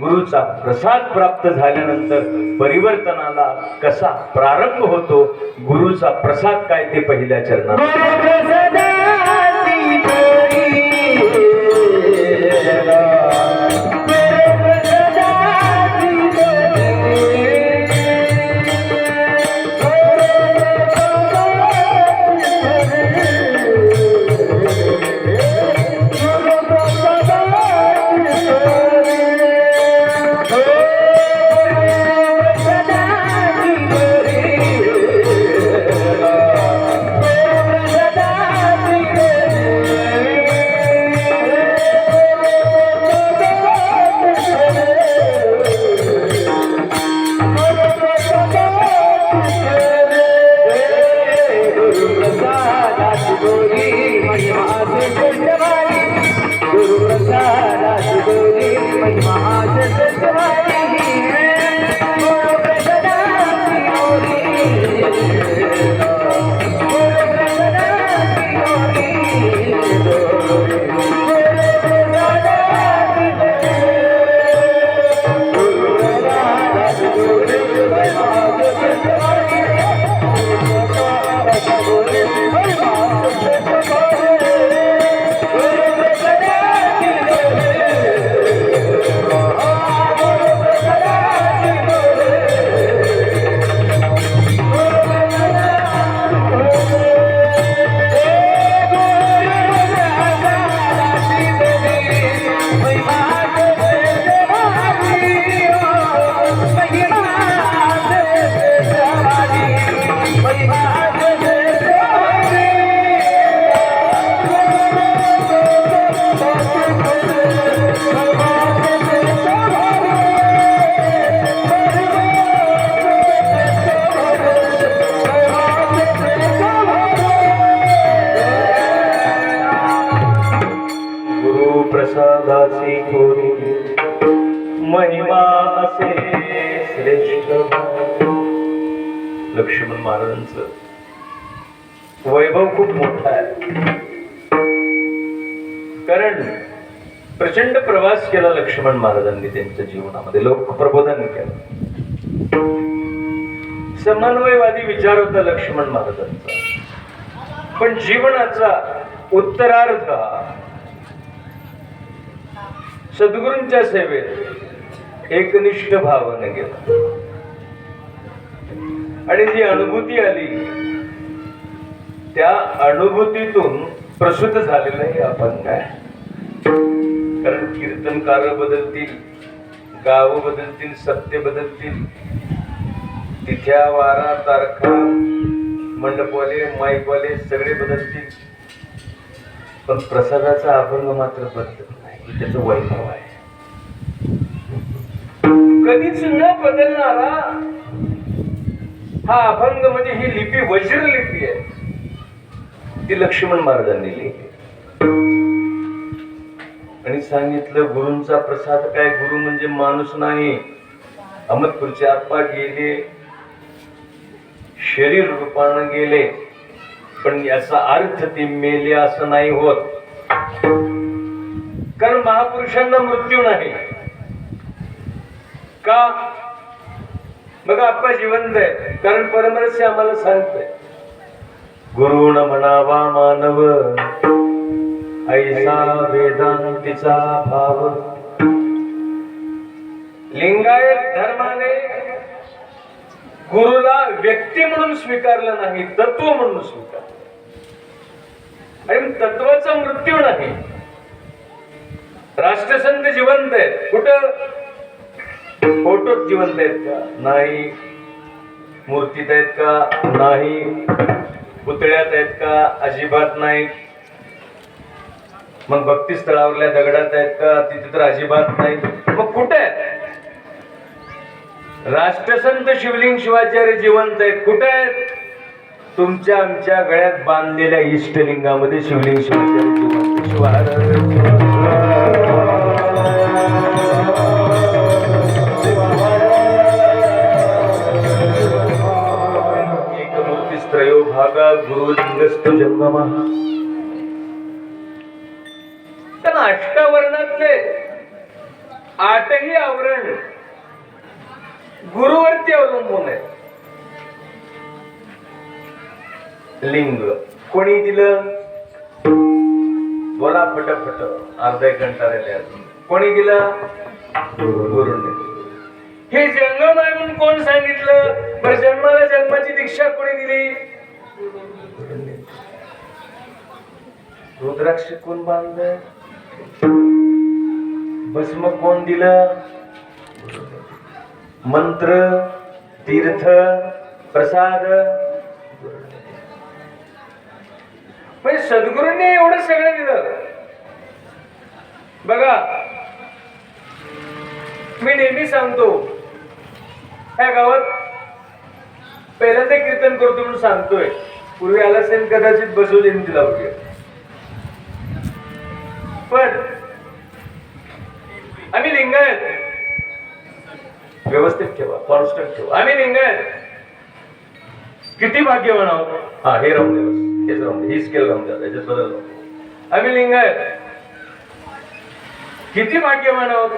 गुरुचा प्रसाद प्राप्त झाल्यानंतर परिवर्तनाला कसा प्रारंभ होतो? गुरुचा प्रसाद काय ते पहिल्या चरणात? गुरु श्रेष्ठ लक्ष्मण महाराजांच वैभव खूप मोठा आहे. कारण प्रचंड प्रवास केला लक्ष्मण महाराजांनी त्यांच्या जीवनामध्ये लोक प्रबोधन केलं. समन्वयवादी विचार होता लक्ष्मण महाराजांचा. पण जीवनाचा उत्तरार्ध सद्गुरूंच्या सेवेत एकनिष्ठ भावाने गेला आणि जी अनुभूती आली त्या अनुभूतीतून प्रसुद्ध झालेलं हे आपण काय? कारण कीर्तनकार बदलतील गाव बदलतील सत्य बदलतील. तिथ्या वारा तारखा मंडपवाले माईकवाले सगळे बदलतील. पण प्रसादाचा अभंग मात्र बदलत नाही. त्याचं वैभव आहे. कधीच न बदलणारा हा अभंग म्हणजे ही लिपी वज्र लिपी आहे. ती लक्ष्मण महाराजांनी लिहिली. आणि सांगितलं गुरुंचा प्रसाद काय? गुरु म्हणजे माणूस नाही. अहमदपूरचे आप्पा गेले. शरीर रूपानं गेले. पण याचा अर्थ ते मेले असं नाही होत. कारण महापुरुषांना मृत्यू नाही. का? बघा आपला जिवंत आहे कारण परमरस्य आम्हाला सांगतोय. गुरुण म्हणावा मानव ऐसा वेदांतीचा भाव. लिंगायत धर्माने गुरुला व्यक्ती म्हणून स्वीकारलं नाही तत्व म्हणून स्वीकार आणि तत्वाचा मृत्यू नाही. राष्ट्रसंत जिवंत आहे कुठं? फोटोत जिवंत आहेत का? नाही. मूर्तीत आहेत का? नाही. पुतळ्यात आहेत का? अजिबात नाही. मग भक्ती स्थळावरल्या दगडात आहेत का? तिथे तर अजिबात नाही. मग कुठे आहेत? राष्ट्रसंत शिवलिंग शिवाचार्य जिवंत आहेत. कुठे आहेत? तुमच्या आमच्या गळ्यात बांधलेल्या इष्टलिंगामध्ये शिवलिंग शिवाचार्य जिवंत. शिवार भागा गुरुलिंगस्तु जन्ममः. पण अष्टावर्णातले आठ सगळंही आवरण गुरुवरती अवलंबून आहे लिंग. कोणी दिलं? बोला फटाफट अर्धा एक घंटा राहिले. कोणी दिलं? गुरुने. हे जन्म मागून कोण सांगितलं? बरं जन्माला जन्माची दीक्षा कोणी दिली? रुद्राक्ष कोण बांधलं? भस्म कोण दिलं? मंत्र तीर्थ प्रसाद. म्हणजे सद्गुरूंनी एवढं सगळं दिलं. बघा मी नेहमी सांगतो ह्या गावात पहिल्यांदा कीर्तन करतो म्हणून सांगतोय. पूर्वी आला असेल कदाचित बसू तिला वगैरे पण आम्ही लिंगायत. व्यवस्थित ठेवा कॉन्स्टंट ठेवा. आम्ही लिंगायत. किती भाग्यवान आहोत? हा हे राहून दे हेच राहून दे. ही स्केल राहून द्या. त्याच्यात बदल आम्ही लिंगायत. किती भाग्यवान आहोत?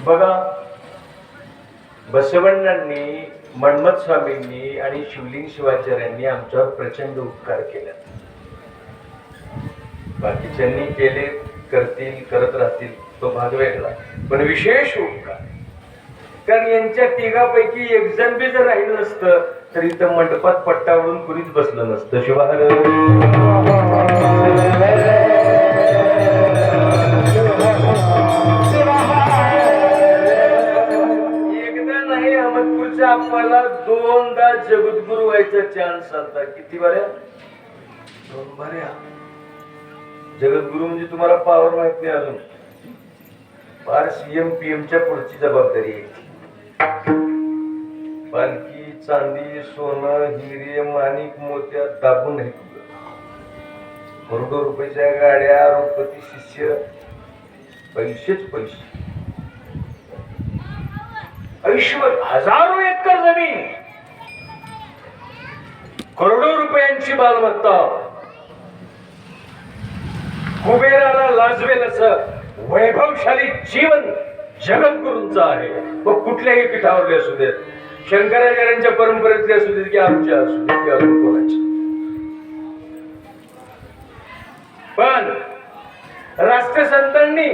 बघा बसवण्णांनी मन्मथ स्वामींनी आणि शिवलिंग शिवाचार्यांनी आमच्यावर प्रचंड उपकार केला. बाकीच्यांनी केले करतील करत राहतील तो भाग वेगळा. पण विशेष उपकार कारण यांच्या तिघापैकी एक जण बी जर राहिलं नसतं तर इथं मंडपात पट्टावरून कुणीच बसलं नसतं. शिवार एकदा नाही अहमदपूरच्या आपल्याला दोनदा जगद्गुरु व्हायचा चान्स आलता. किती बऱ्या? दोन बऱ्या. जगद्गुरु म्हणजे तुम्हाला पावर माहीत नाही अजून. फार सीएम पीएमच्या पुढची जबाबदारी आहे. पालखी चांदी सोनं हिरे माणिक मोत्या दाबून आहे करोडो रुपयाच्या गाड्या रोपती शिष्य पैसेच पैसे. ऐश्वर हजारो एकर जमीन. करोडो रुपयांची मालमत्ता. कुबेराला लाजवेल असं वैभवशाली जीवन जगद्गुरूंचं आहे. व कुठल्याही पीठावरले असू देत. शंकराचार्यांच्या परंपरेतले असू देत की आमच्या असू देत की अजून कोणाच्या पण राष्ट्रसंतांनी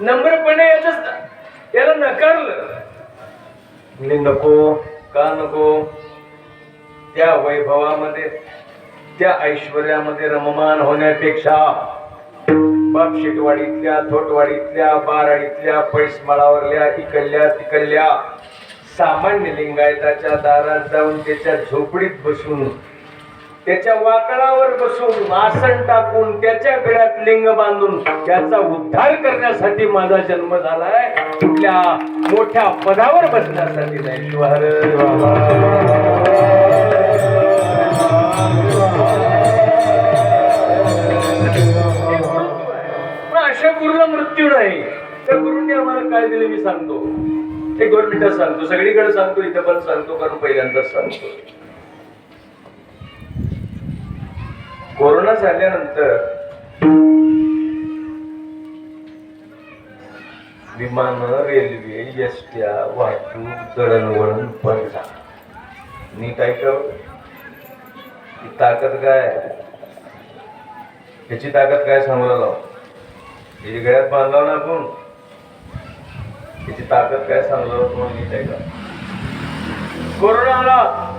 नम्रपणे याच याला नकारलं. नको का नको? त्या वैभवामध्ये त्या ऐश्वर्यामध्ये रममान होण्यापेक्षा बापशेटवाडीतल्या थोटवाडीतल्या बाराडीतल्या पैसमाळावरल्या इकडल्या तिकडल्या सामान्य लिंगायताच्या दारात जाऊन त्याच्या झोपडीत बसून त्याच्या वाकडावर बसून आसन टाकून त्याच्या गळ्यात लिंग बांधून त्याचा उद्धार करण्यासाठी माझा जन्म झालाय. कुठल्या मोठ्या पदावर बसण्यासाठी नाही शिवार मृत्यू नाही त्या गुरुंनी आम्हाला काय दिले मी सांगतो. एक दोन मिनिटात सांगतो सगळीकडे सांगतो इथं पण सांगतो कारण पहिल्यांदाच सांगतो. कोरोना झाल्यानंतर विमान रेल्वे एसट्या वाहतूक दळणवळण बंद मी नीट कर हो. ताकद काय आहे? त्याची ताकद काय सांगायला लाव त्याची गळ्यात बांधला ना आपण? त्याची ताकद काय सांगणार तुम्हाला नीट का? कोरोना आला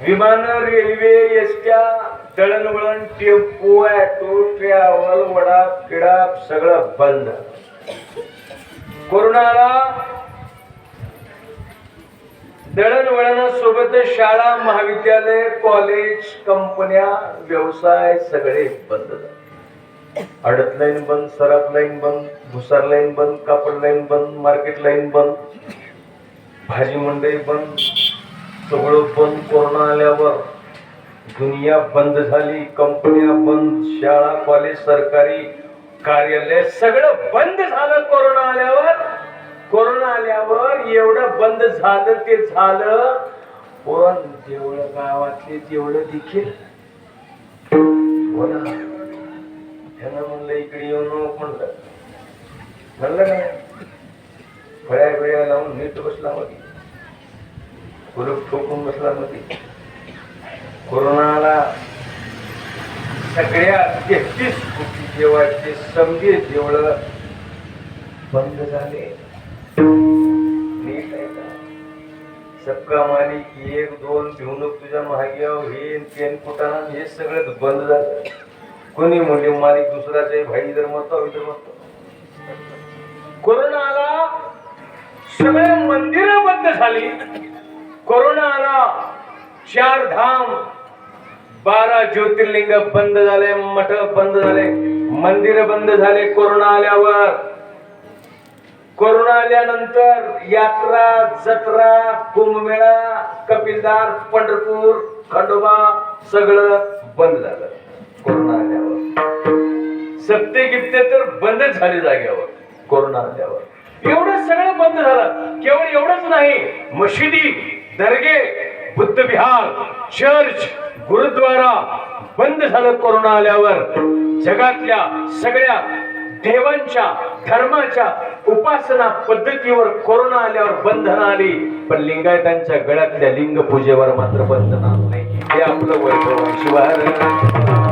विमान रेल्वे एसट्या दळणवळण टेम्पो ॲटो ट्रॅव्हल वडा किडा सगळं बंद. कोरोनाला दळणवळणासोबत शाळा महाविद्यालय कॉलेज कंपन्या व्यवसाय सगळे बंद झाले. हडद लाईन बंद सराफ लाईन बंद भुसार लाईन बंद कापड लाईन बंद मार्केट लाईन बंद भाजी मंडई बंद सगळं बंद कोरोना आल्यावर. दुनिया बंद झाली कंपन्या बंद शाळा कॉलेज सरकारी कार्यालय सगळं बंद झालं कोरोना आल्यावर. कोरोना आल्यावर एवढं बंद झालं ते झालं. पण जेवढं गावातले जेवढं देखील. हो बोला ह्यानं म्हणलं इकडे येऊन म्हणलं. म्हणलं नाही. फळ्या बिळ्या लावून नीट बसला मध्ये कुलूप ठोकून बसला मध्ये कोरोनाला सगळ्या तेहतीस कोटी देवाचे समजे देवळ बंद झाले. नीट आहे का? सबका मालिक एक दोन भिवणूक तुझ्या महाग्याव हे तेन ते कुटाणा हे सगळं बंद झालं. कोणी म्हणले मालिक दुसऱ्याचे भाई जर म्हणतो इतर म्हणतो कोरोना आला सगळे मंदिरं बंद झाली. कोरोना आला चार धाम बारा ज्योतिर्लिंग बंद झाले मठ बंद झाले मंदिर बंद झाले कोरोना आल्यावर. कोरोना आल्यानंतर यात्रा जत्रा कुंभमेळा कपिलदार पंढरपूर खंडोबा सगळं बंद झालं. कोरोना आल्यावर. सत्ते गिप्ते तर बंद झाले जाग्यावर कोरोना आल्यावर. एवढं सगळं बंद झालं. केवळ एवढंच नाही मशिदी दर्गे बुद्ध विहार चर्च गुरुद्वारा बंद झालं कोरोना आल्यावर. जगातल्या सगळ्या देवांच्या धर्माच्या उपासना पद्धतीवर कोरोना आल्यावर बंधनं आली. पण लिंगायतांच्या गळ्यातल्या लिंग पूजेवर मात्र बंधन आलं. नाही हे आपलं वैभव आहे.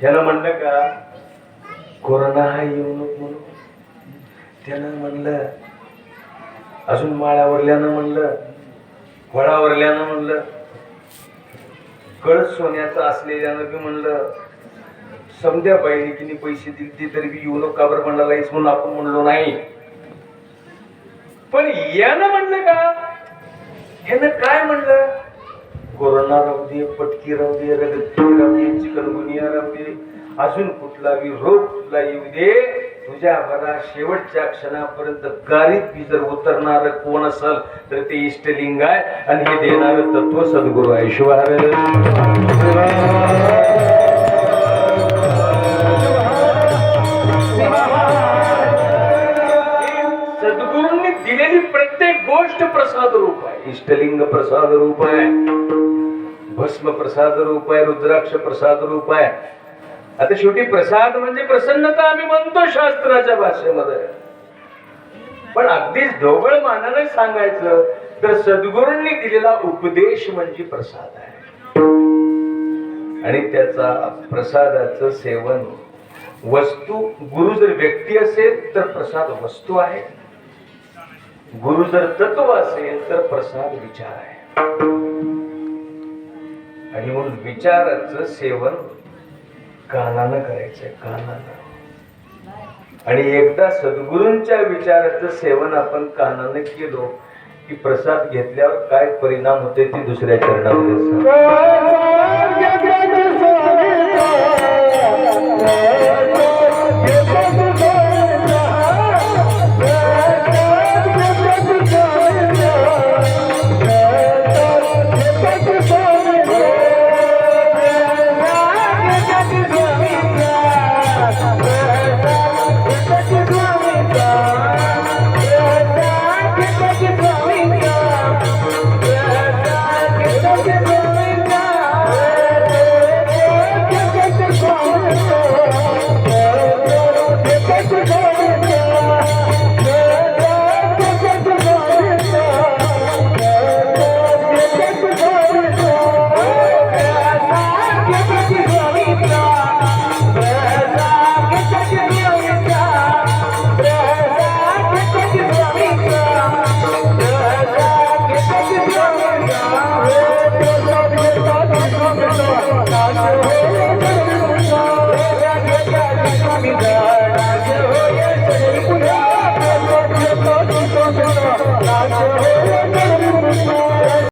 त्याला म्हणलं का कोरोना हा येऊ नको म्हणून. त्यानं म्हणलं अजून माळावरल्यानं म्हणलं फळावरल्यानं म्हणलं कळस सोन्याचं असलेल्यानं बी म्हणलं समजा पाहिजे की पैसे दिले ते तरी बी येऊ नका का बरं म्हणला लाईस म्हणून आपण म्हणलो नाही. पण यानं म्हणलं का ह्यानं काय म्हणलं? कोरोना राहू दे पटकी राहू दे रगत राहू दे चिकनगुनिया राहू दे अजून कुठलाही रोग तुला येऊ दे तुझ्या मला शेवटच्या क्षणापर्यंत गारीत मी जर उतरणार कोण असल तर ते इष्टलिंग आहे आणि हे देणार तत्व सद्गुरू आहे शिवाय सद्गुरूंनी दिलेली प्रत्येक गोष्ट प्रसाद रूप आहे. इष्टलिंग प्रसाद रूप आहे. भस्म प्रसाद रूप आहे रुद्राक्ष प्रसाद रूप आहे आता शेवटी प्रसाद म्हणजे प्रसन्नता. आम्ही म्हणतो शास्त्राच्या भाषेमध्ये. पण अगदीच ढोबळ मानाने सांगायचं तर सद्गुरूंनी दिलेला उपदेश म्हणजे प्रसाद आहे. आणि त्याचा प्रसादाचं सेवन वस्तू गुरु जर व्यक्ती असेल तर प्रसाद वस्तू आहे. गुरु जर तत्व असेल तर प्रसाद विचार आहे. आणि म्हणून विचाराचं सेवन कानानं करायचंय कानानं. आणि एकदा सद्गुरूंच्या विचाराचं सेवन आपण कानानं केलो की प्रसाद घेतल्यावर काय परिणाम होते ते दुसऱ्या चरणामध्ये